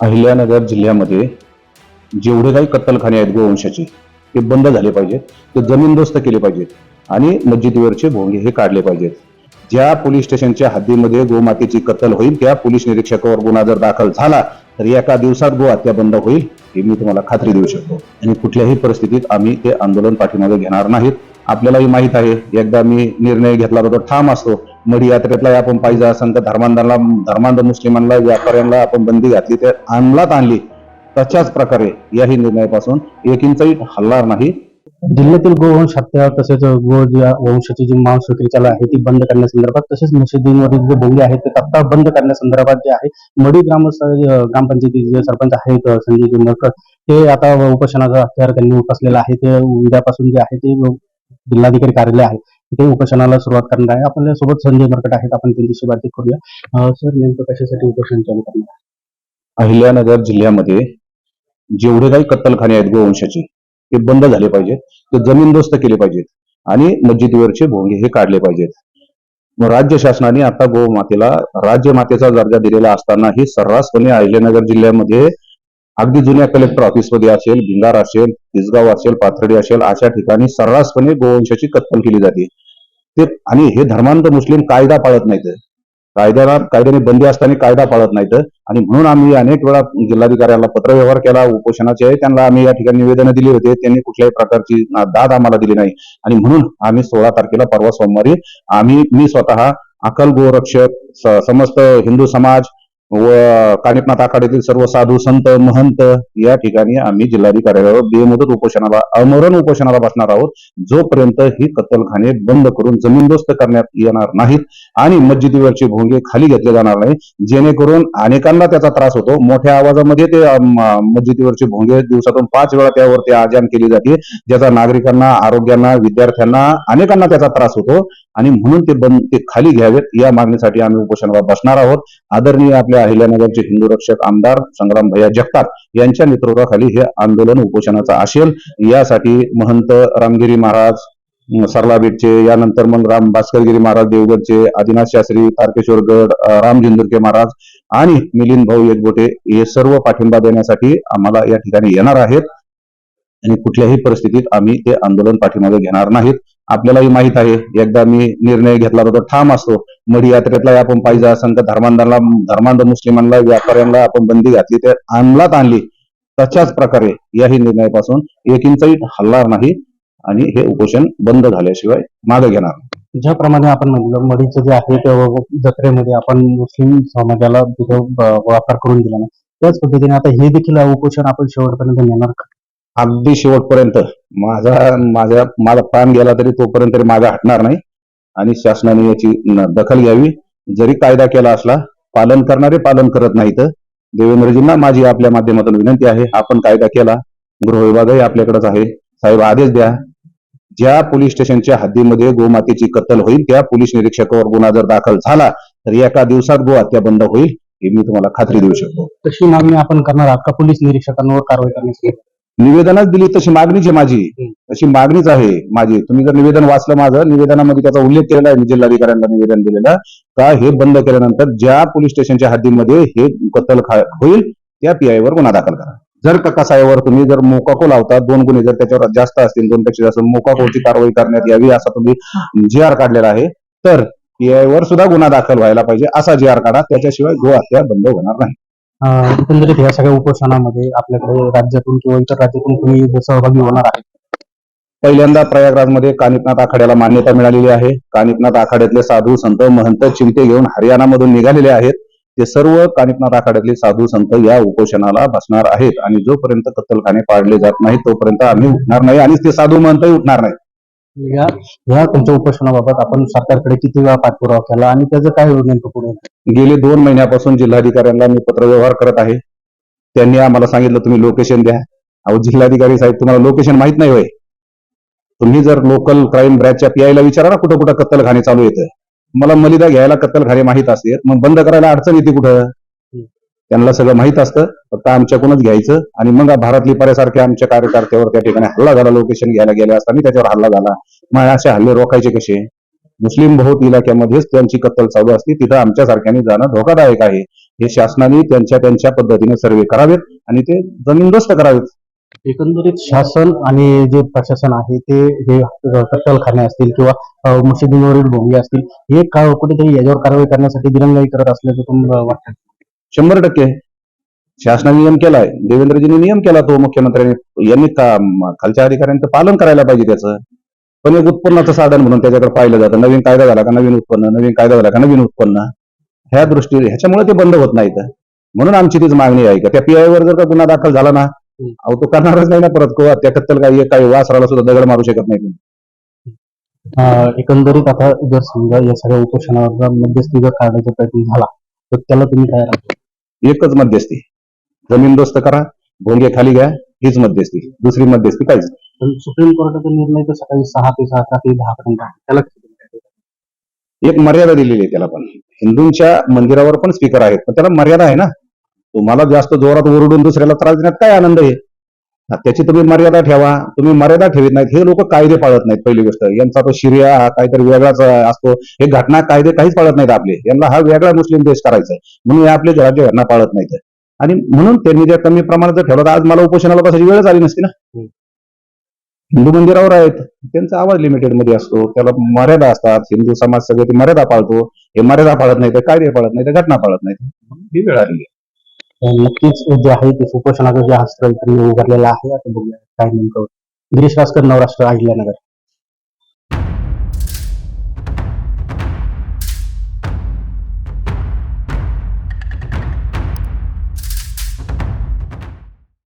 अहिल्यानगर जिल्ह्यामध्ये जेवढे काही कत्तलखाने आहेत गोवंशाचे ते बंद झाले पाहिजेत. ते जमीनदोस्त केले पाहिजेत आणि मस्जिदीवरचे भोंगे हे काढले पाहिजेत. ज्या पोलीस स्टेशनच्या हद्दीमध्ये गोमातेची कत्तल होईल त्या पोलीस निरीक्षकावर गुन्हा जर दाखल झाला तर एका दिवसात गो हत्या बंद होईल हे मी तुम्हाला खात्री देऊ शकतो. आणि कुठल्याही परिस्थितीत आम्ही ते आंदोलन पाठीमागे घेणार नाहीत. आपल्यालाही माहीत आहे एकदा मी निर्णय घेतला तर ठाम असतो. मडी यात्रेतला आपण पाहिजे असं तर धर्मांधांना धर्मांध मुस्लिमांना व्यापाऱ्यांना आपण बंदी घातली ते अंमलात आणली. तशाच प्रकारे याही निर्णयापासून एक इंचही हलणार नाही. जिल्ह्यातील गोवंश हत्या तसेच गो वंशाची जी मांस विक्री चालू आहे ती बंद करण्यासंदर्भात तसेच मशिदींवरील जे बोंगे आहेत ते तत्काळ बंद करण्यासंदर्भात जे आहे मडी ग्राम ग्रामपंचायतीचे जे सरपंच आहेत अं, संजय जुन्नरकर ते आता उपोषणाचा हत्यार त्यांनी उपसलेला आहे ते उद्यापासून जे आहे ते जिल्हाधिकारी कार्यालय आहे. ते उपोषणाला सुरुवात करणार आहे. आपल्यासोबत संजय मरकट आहेत. आपण त्यांच्याशी बातचीत करूया. सर नेमकं कशासाठी उपोषण चालू करणार अहिल्यानगर जिल्ह्यामध्ये जेवढे काही कत्तलखाने आहेत गोवंशाचे ते बंद झाले पाहिजेत. ते जमीनदोस्त केले पाहिजेत. आणि मस्जिदीवरचे भोंगे हे काढले पाहिजेत. मग राज्य शासनाने आता गोमातेला राज्य मातेचा दर्जा दिलेला असताना ही सर्रासपणे अहिल्यानगर जिल्ह्यामध्ये अगदी जुन्या कलेक्टर ऑफिसमध्ये असेल भिंगार असेल तिसगाव असेल पाथर्डी असेल अशा ठिकाणी सर्रासपणे गोवंशाची कत्तल केली जाते. ते आणि हे धर्मांत मुस्लिम कायदा पाळत नाहीत. कायद्याला कायद्याने बंदी असताना कायदा पाळत नाहीत. आणि म्हणून आम्ही अनेक वेळा जिल्हाधिकाऱ्याला पत्रव्यवहार केला उपोषणाचे त्यांना आम्ही या ठिकाणी निवेदन दिली होते. त्यांनी कुठल्याही प्रकारची दाद आम्हाला दिली नाही. आणि म्हणून आम्ही सोळा तारखेला परवा सोमवारी आम्ही मी स्वतः अकल गोरक्षक समस्त हिंदू समाज व कानिपनाथ आखाड्यातील सर्व साधू संत महंत या ठिकाणी आम्ही जिल्हाधिकाऱ्यावर बेमुदत उपोषणाला अमरण उपोषणाला बसणार आहोत. जोपर्यंत ही कत्तलखाने बंद करून जमीनदोस्त करण्यात येणार नाहीत आणि मस्जिदीवरचे भोंगे खाली घेतले जाणार नाही जेणेकरून अनेकांना त्याचा त्रास होतो. मोठ्या आवाजामध्ये ते मस्जिदीवरचे भोंगे दिवसातून पाच वेळा त्यावरती आजान केली जाते. ज्याचा नागरिकांना आरोग्यांना विद्यार्थ्यांना अनेकांना त्याचा त्रास होतो. आणि म्हणून ते बंद ते खाली घ्यावेत. या मागणीसाठी आम्ही उपोषणाला बसणार आहोत. आदरणीय आपल्या अहिल्यानगरचे हिंदू रक्षक आमदार संग्राम भैया जगताप यांच्या नेतृत्वाखाली हे आंदोलन उपोषणाचं असेल. यासाठी महंत रामगिरी महाराज सरलाबेटचे यानंतर मग राम भास्करगिरी महाराज देवगडचे आदिनाथ शास्त्री तारकेश्वर गड राम जिंदुरके महाराज आणि मिलिंद भाऊ एकबोटे हे सर्व पाठिंबा देण्यासाठी आम्हाला या ठिकाणी येणार आहेत. आणि कुठल्याही परिस्थितीत आम्ही ते आंदोलन पाठीमागे घेणार नाहीत. आपल्यालाही माहीत आहे. एकदा मी निर्णय घेतला तर तो ठाम असतो. मढी यात्रेतला आपण पाहिजे असं तर धर्मांधांना धर्मांध मुस्लिमांना व्यापाऱ्यांना आपण बंदी घातली ते अंमलात आणली. तशाच प्रकारे याही निर्णयापासून एक इंचही हलणार नाही आणि हे उपोषण बंद झाल्याशिवाय मागे घेणार ज्याप्रमाणे आपण म्हणलं मढीचं जे आहे त्या जत्रेमध्ये आपण मुस्लिम समाजाला तिथं वापर करून दिला नाही. त्याच पद्धतीने आता हे देखील उपोषण आपण शेवटपर्यंत नेणार अगदी शेवटपर्यंत. माझा माझ्या माझा प्राण गेला तरी तोपर्यंत तरी मागे हटणार नाही. आणि शासनाने याची दखल घ्यावी. जरी कायदा केला असला पालन करणारे पालन करत नाहीत. देवेंद्रजींना माझी आपल्या माध्यमातून विनंती आहे आपण कायदा केला. गृह विभागही आपल्याकडेच आहे. साहेब आदेश द्या. ज्या पोलीस स्टेशनच्या हद्दीमध्ये गोमातेची कत्तल होईल त्या पोलीस निरीक्षकावर गुन्हा जर दाखल झाला तर एका दिवसात गो हत्या बंद होईल हे मी तुम्हाला खात्री देऊ शकतो. तशी मागणी आपण करणार आहात का? पोलीस निरीक्षकांवर कारवाई करण्यासाठी निवेदनच दिली तशी मागणीच आहे माझी. तशी मागणीच आहे माझी. तुम्ही जर निवेदन वाचलं माझं निवेदनामध्ये त्याचा उल्लेख केलेला आहे मी जिल्हाधिकाऱ्यांना निवेदन दिलेलं का हे बंद केल्यानंतर ज्या पोलीस स्टेशनच्या हद्दीमध्ये हे कत्तल होईल त्या पीआय वर गुन्हा दाखल करा. जर का कसायावर तुम्ही जर मोकाको लावता दोन गुन्हे जर त्याच्यावर जास्त असतील दोन पेक्षा जास्त मोकाकोची कारवाई करण्यात यावी असा तुम्ही जी आर काढलेला आहे तर पीआय वर सुद्धा गुन्हा दाखल व्हायला पाहिजे असा जी आर काढा त्याच्याशिवाय गो हत्या बंद होणार नाही. एकंदरीत या सगळ्या उपोषणामध्ये आपल्याकडे राज्यातून किंवा इतर राज्यातून तुम्ही सहभागी होणार आहे? पहिल्यांदा प्रयागराजमध्ये कानिपनाथ आखाड्याला मान्यता मिळालेली आहे. कानिपनाथ आखाड्यातले साधू संत महंत चिमटे घेऊन हरियाणामधून निघालेले आहेत. ते सर्व कानिपनाथ आखाड्यातले साधू संत या उपोषणाला बसणार आहेत. आणि जोपर्यंत कत्तलखाने पाडले जात नाही तोपर्यंत आम्ही उठणार नाही. आणि ते साधू महंतही उठणार नाही या या तुमच्या उपोषणाबाबत आपण सरकारकडे किती वेळा पाठपुरावा केला आणि त्याचं काय नेमकं पुढे? गेले दोन महिन्यापासून जिल्हाधिकाऱ्यांना मी पत्रव्यवहार करत आहे. त्यांनी आम्हाला सांगितलं तुम्ही लोकेशन द्या. अहो जिल्हाधिकारी साहेब तुम्हाला लोकेशन माहीत नाही होय. तुम्ही जर लोकल क्राईम ब्रँचच्या पीआयला विचारा ना कुठं कुठं कत्तलखाने चालू येतं मला मलिदा घ्यायला कत्तलखाने माहीत असते मग बंद करायला अडचण येते कुठं? त्यांना सगळं माहीत असतं. फक्त आमच्याकडूनच घ्यायचं आणि मग भारतली सारख्या आमच्या कार्यकर्त्यावर त्या ठिकाणी हल्ला झाला लोकेशन घ्यायला गेले असताना त्याच्यावर हल्ला झाला. मग असे हल्ले रोखायचे कसे? मुस्लिम बहुत इलाक्यामध्येच त्यांची कत्तल चालू असते. तिथं आमच्या सारख्याने जाणं धोकादायक आहे. हे शासनाने त्यांच्या त्यांच्या पद्धतीने सर्वे करावेत आणि ते जमीनदोस्त करावेत. एकंदरीत शासन आणि जे प्रशासन आहे ते हे कत्तलखाने असतील किंवा मशिदींवरील भोंगे असतील हे का कुठेतरी याच्यावर कारवाई करण्यासाठी दिरंगाई करत असल्याचं तुम्हाला वाटतं? शंभर टक्के. शासनाने नियम केलाय. देवेंद्रजींनी नियम केला तो मुख्यमंत्र्यांनी. यांनी खालच्या अधिकाऱ्यांचं पालन करायला पाहिजे त्याचं? पण एक उत्पन्नाचं साधन म्हणून त्याच्याकडे पाहिलं जातं. नवीन कायदा झाला का नवीन उत्पन्न? नवीन कायदा झाला का नवीन उत्पन्न? ह्या दृष्टीने ह्याच्यामुळे ते बंद होत नाहीत. म्हणून आमची तीच मागणी आहे. का त्या पीआय वर जर का गुन्हा दाखल झाला ना अहो तो करणारच नाही ना परत. किंवा त्या कत्तल काही काही वासराला सुद्धा दगड मारू शकत नाही एकंदरीत आता जर समजा या सगळ्या उपोषणावर मध्यस्थी जर काढायचा प्रयत्न झाला तर त्याला तुम्ही काय एकच मध्यस्थी. जमीनदोस्त करा भोंगे खाली घ्या हीच मध्यस्थी. दुसरी मध्यस्थी काहीच नाही. पण सुप्रीम कोर्टाचा निर्णय तर सकाळी सहा ते सात रात्री दहा पर्यंत आहे. त्याला? एक मर्यादा दिलेली आहे त्याला पण. हिंदूंच्या मंदिरावर पण स्पीकर आहेत पण त्याला मर्यादा आहे ना. तुम्हाला जास्त जोरात ओरडून दुसऱ्याला त्रास देण्यात काय आनंद आहे? त्याची तुम्ही मर्यादा ठेवा. तुम्ही मर्यादा ठेवीत नाहीत. हे लोक कायदे पाळत नाहीत पहिली गोष्ट. यांचा तो शिर्या हा काहीतरी वेगळाच असतो. हे घटना कायदे काहीच पाळत नाहीत आपले. यांना हा वेगळा मुस्लिम देश करायचा आहे म्हणून हे आपले राज्य घटना पाळत नाहीत. आणि म्हणून त्यांनी जर कमी प्रमाणात जर ठेवलं तर आज मला उपोषणाला बसायची वेळच आली नसती ना. हिंदू मंदिरावर आहेत. त्यांचा आवाज लिमिटेडमध्ये असतो. त्याला मर्यादा असतात. हिंदू समाज सगळे ती मर्यादा पाळतो. हे मर्यादा पाळत नाही तर कायदे पाळत नाही तर घटना पाळत नाही ही वेळ आली नक्कीच जे आहे ते उपोषणाचं जे अस्त्र त्यांनी उभारलेलं आहे आता बघूया काय नेमकं गिरीश रासकर नवराष्ट्र आहिल्यानगर.